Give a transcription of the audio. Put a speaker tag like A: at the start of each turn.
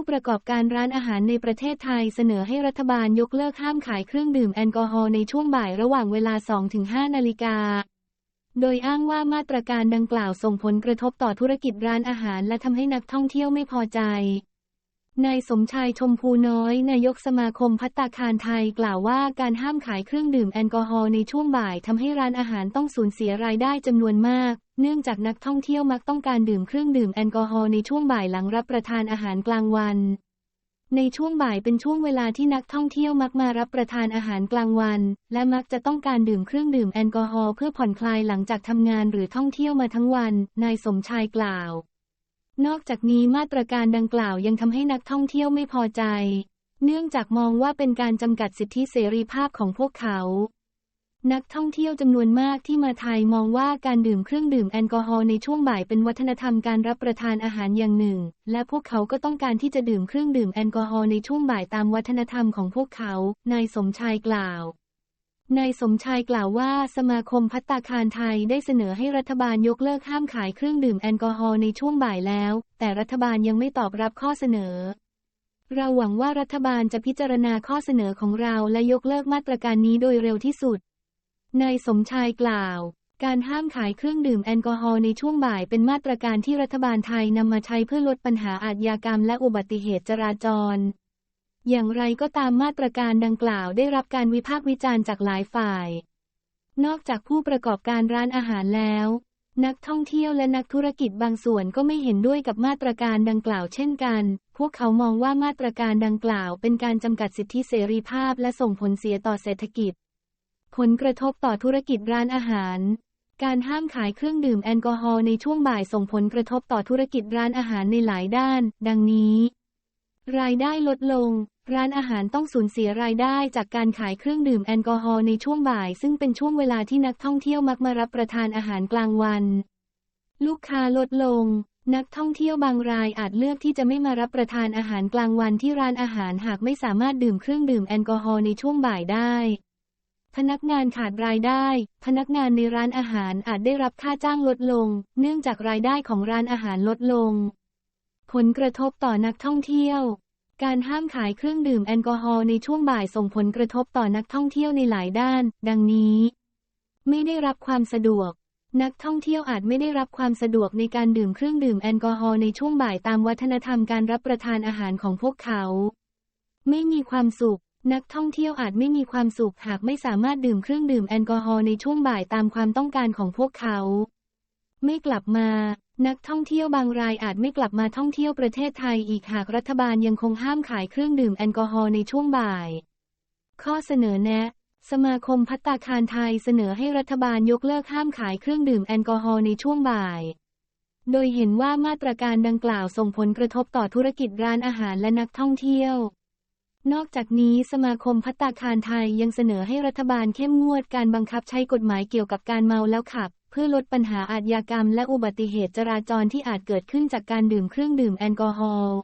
A: ผู้ประกอบการร้านอาหารในประเทศไทยเสนอให้รัฐบาลยกเลิกห้ามขายเครื่องดื่มแอลกอฮอล์ในช่วงบ่ายระหว่างเวลา 2-5 นาฬิกา โดยอ้างว่ามาตรการดังกล่าวส่งผลกระทบต่อธุรกิจร้านอาหารและทำให้นักท่องเที่ยวไม่พอใจ นายสมชายชมพูน้อย นายกสมาคมพัตตาคารไทยกล่าวว่าการห้ามขายเครื่องดื่มแอลกอฮอล์ในช่วงบ่ายทำให้ร้านอาหารต้องสูญเสียรายได้จำนวนมาก เนื่องจากนักท่องเที่ยวมักต้องการดื่มเครื่องดื่มแอลกอฮอล์ในช่วงบ่ายหลังรับประทานอาหารกลางวัน ในช่วงบ่ายเป็นช่วงเวลาที่นักท่องเที่ยวมักมารับประทานอาหารกลางวัน และมักจะต้องการดื่มเครื่องดื่มแอลกอฮอล์เพื่อผ่อนคลายหลังจากทำงานหรือท่องเที่ยวมาทั้งวัน นายสมชายกล่าว นอกจากนี้มาตรการดังกล่าวยังทำให้นักท่องเที่ยวไม่พอใจ เนื่องจากมองว่าเป็นการจำกัดสิทธิเสรีภาพของพวกเขา นักท่องเที่ยวจำนวนมากที่มาไทยมองว่าการดื่มเครื่องดื่มแอลกอฮอล์ในช่วงบ่ายเป็นวัฒนธรรมการรับประทานอาหารอย่างหนึ่ง และพวกเขาก็ต้องการที่จะดื่มเครื่องดื่มแอลกอฮอล์ในช่วงบ่ายตามวัฒนธรรมของพวกเขา นายสมชายกล่าว นายสมชายกล่าวว่าสมาคมพัตตาคารไทยได้เสนอให้รัฐบาลยกเลิกห้ามขายเครื่องดื่มแอลกอฮอล์ในช่วงบ่ายแล้ว แต่รัฐบาลยังไม่ตอบรับข้อเสนอ เราหวังว่ารัฐบาลจะพิจารณาข้อเสนอของเราและยกเลิกมาตรการนี้โดยเร็วที่สุด นายสมชายกล่าว การห้ามขายเครื่องดื่มแอลกอฮอล์ในช่วงบ่ายเป็นมาตรการที่รัฐบาลไทยนำมาใช้เพื่อลดปัญหาอาชญากรรมและอุบัติเหตุจราจร อย่างไรก็ตามมาตรการดังกล่าวได้รับการวิพากษ์วิจารณ์จากหลายฝ่าย นอกจากผู้ประกอบการร้านอาหารแล้ว นักท่องเที่ยวและนักธุรกิจบางส่วนก็ไม่เห็นด้วยกับมาตรการดังกล่าวเช่นกัน พวกเขามองว่ามาตรการดังกล่าวเป็นการจำกัดสิทธิเสรีภาพและส่งผลเสียต่อเศรษฐกิจ ผลกระทบต่อธุรกิจร้านอาหาร การห้ามขายเครื่องดื่มแอลกอฮอล์ในช่วงบ่ายส่งผลกระทบต่อธุรกิจร้านอาหารในหลายด้าน ดังนี้ รายได้ลดลง ร้านอาหารต้องสูญเสียรายได้จากการขายเครื่องดื่มแอลกอฮอล์ในช่วงบ่าย ซึ่งเป็นช่วงเวลาที่นักท่องเที่ยวมักมารับประทานอาหารกลางวัน ลูกค้าลดลง นักท่องเที่ยวบางรายอาจเลือกที่จะไม่มารับประทานอาหารกลางวันที่ร้านอาหารหากไม่สามารถดื่มเครื่องดื่มแอลกอฮอล์ในช่วงบ่ายได้พนักงานขาดรายได้ พนักงานในร้านอาหารอาจได้รับค่าจ้างลดลง เนื่องจากรายได้ของร้านอาหารลดลง ผลกระทบต่อนักท่องเที่ยว การห้ามขายเครื่องดื่มแอลกอฮอล์ในช่วงบ่ายส่งผลกระทบต่อนักท่องเที่ยวในหลายด้าน ดังนี้ ไม่ได้รับความสะดวก นักท่องเที่ยวอาจไม่ได้รับความสะดวกในการดื่มเครื่องดื่มแอลกอฮอล์ในช่วงบ่ายตามวัฒนธรรมการรับประทานอาหารของพวกเขา ไม่มีความสุข นักท่องเที่ยวอาจไม่มีความสุขหากไม่สามารถดื่มเครื่องดื่มแอลกอฮอล์ในช่วงบ่ายตามความต้องการของพวกเขา ไม่กลับมา นักท่องเที่ยวบางรายอาจไม่กลับมาท่องเที่ยวประเทศไทยอีกหากรัฐบาลยังคงห้ามขายเครื่องดื่มแอลกอฮอล์ในช่วงบ่าย ข้อเสนอแนะ สมาคมพัตตาคารไทยเสนอให้รัฐบาลยกเลิกห้ามขายเครื่องดื่มแอลกอฮอล์ในช่วงบ่ายโดยเห็นว่ามาตรการดังกล่าวส่งผลกระทบต่อธุรกิจร้านอาหารและนักท่องเที่ยว นอกจากนี้สมาคมพัตตาคารไทยยังเสนอให้รัฐบาลเข้มงวดการบังคับใช้กฎหมายเกี่ยวกับการเมาแล้วขับ เพื่อลดปัญหาอาชญากรรมและอุบัติเหตุจราจรที่อาจเกิดขึ้นจากการดื่มเครื่องดื่มแอลกอฮอล์